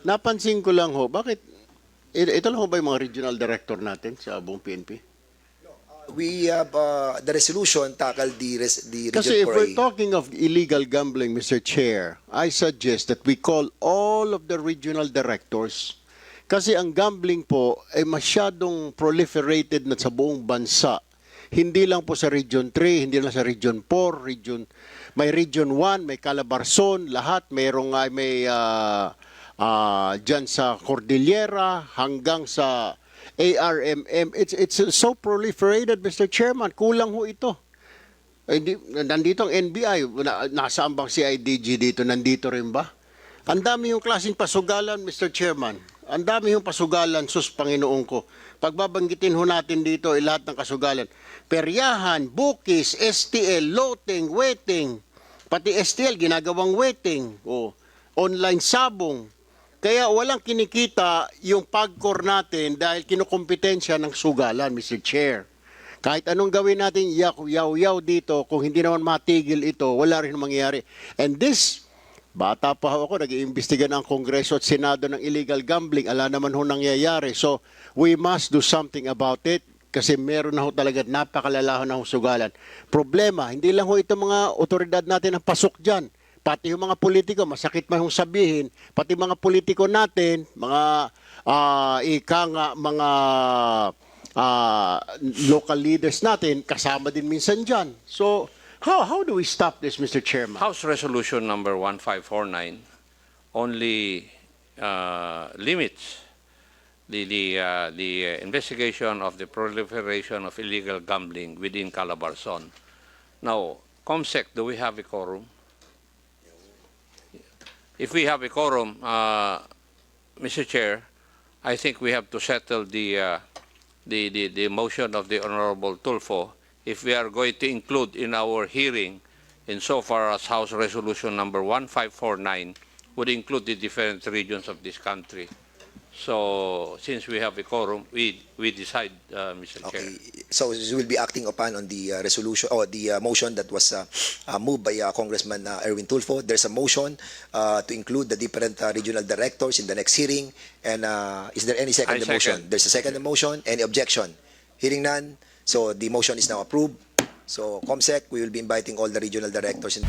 Napansin ko lang ho, bakit ito lang ho ba yung mga regional director natin sa buong PNP? We have uh, the resolution tackle the res- the Kasi if region for we're a- talking of illegal gambling, Mr. Chair, I suggest that we call all of the regional directors kasi ang gambling po ay masyadong proliferated na sa buong bansa. Hindi lang po sa Region 3, hindi lang sa Region 4, Region may Region 1, may Calabarzon, lahat mayroong ay may ah ah, dyan sa Cordillera hanggang sa ARMM. It's it's so proliferated, Mr. Chairman. Kulang ho ito. Eh, di, nandito ang NBI, na, nasaan bang CIDG dito? Nandito rin ba? Ang dami yung klaseng pasugalan, Mr. Chairman. Ang dami yung pasugalan, sus, Panginoon ko. Pagbabanggitin ho natin dito, eh, lahat ng kasugalan. Peryahan, bukis, STL, loting, waiting. Pati STL, ginagawang waiting. O, online sabong. Kaya walang kinikita yung pagkor natin dahil kinukompetensya ng sugalan, Mr. Chair. Kahit anong gawin natin, yaw-yaw dito, kung hindi naman matigil ito, wala rin mangyayari. And this, bata pa ako, nag-iimbestiga ng Kongreso at Senado ng illegal gambling, ala naman ho nangyayari. So, we must do something about it kasi meron na ho talaga napakalala ho na ho sugalan. Problema, hindi lang ho ito mga otoridad natin ang pasok dyan. Pati yung mga politiko, masakit man hong sabihin, pati mga politiko natin, mga ah, ika nga, mga ah, local leaders natin, kasama din minsan dyan. So, how, how do we stop this, Mr. Chairman? House Resolution number 1549 only uh, limits the, the, uh, the uh, investigation of the proliferation of illegal gambling within Calabarzon. Now, COMSEC, do we have a quorum? If we have a quorum, uh, Mr. Chair, I think we have to settle the, uh, the, the, the motion of the Honorable Tulfo if we are going to include in our hearing insofar as House Resolution number 1549 would include the different regions of this country. So, since we have a quorum, we, we decide, uh, Mr. Chair. Okay, so you will be acting upon on the uh, resolution or the uh, motion that was uh, uh, moved by uh, Congressman uh, Erwin Tulfo. There's a motion uh, to include the different uh, regional directors in the next hearing. And uh, is there any second I the motion? second. There's a second motion. Any objection? Hearing none. So the motion is now approved. So COMSEC, we will be inviting all the regional directors in